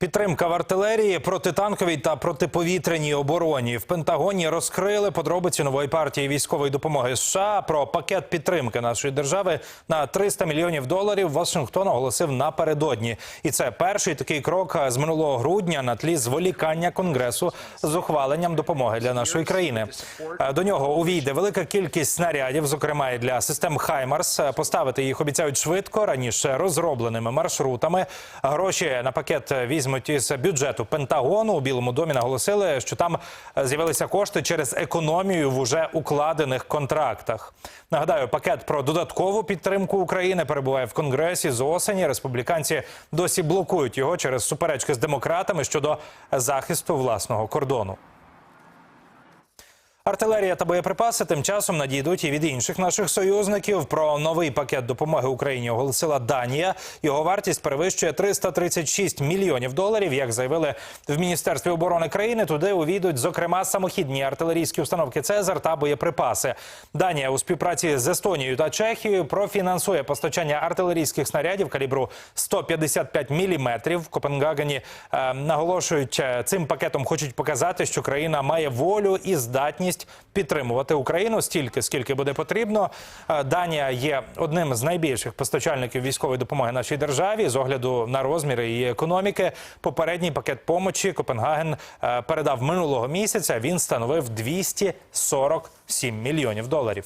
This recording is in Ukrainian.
Підтримка в артилерії, протитанковій та протиповітряній обороні в Пентагоні розкрили подробиці нової партії військової допомоги США про пакет підтримки нашої держави на 300 мільйонів доларів. Вашингтон оголосив напередодні, і це перший такий крок з минулого грудня на тлі зволікання конгресу з ухваленням допомоги для нашої країни. До нього увійде велика кількість снарядів, зокрема і для систем Хаймарс. Поставити їх обіцяють швидко раніше розробленими маршрутами. Гроші на пакет візьмуть із бюджету Пентагону. У Білому домі наголосили, що там е, з'явилися кошти через економію в уже укладених контрактах. Нагадаю, пакет про додаткову підтримку України перебуває в Конгресі з осені. Республіканці досі блокують його через суперечки з демократами щодо захисту власного кордону. Артилерія та боєприпаси тим часом надійдуть і від інших наших союзників. Про новий пакет допомоги Україні оголосила Данія. Його вартість перевищує 336 мільйонів доларів. Як заявили в міністерстві оборони країни, туди увійдуть зокрема самохідні артилерійські установки Цезар та боєприпаси. Данія у співпраці з Естонією та Чехією профінансує постачання артилерійських снарядів калібру 155 міліметрів. В Копенгагені е, наголошують е, цим пакетом, хочуть показати, що країна має волю і здатність підтримувати Україну стільки, скільки буде потрібно. Е, Данія є одним з найбільших постачальників військової допомоги нашій державі з огляду на розміри її економіки. Попередній пакет помочі Копенгаген е, передав минулого місяця. Він становив 247 мільйонів доларів.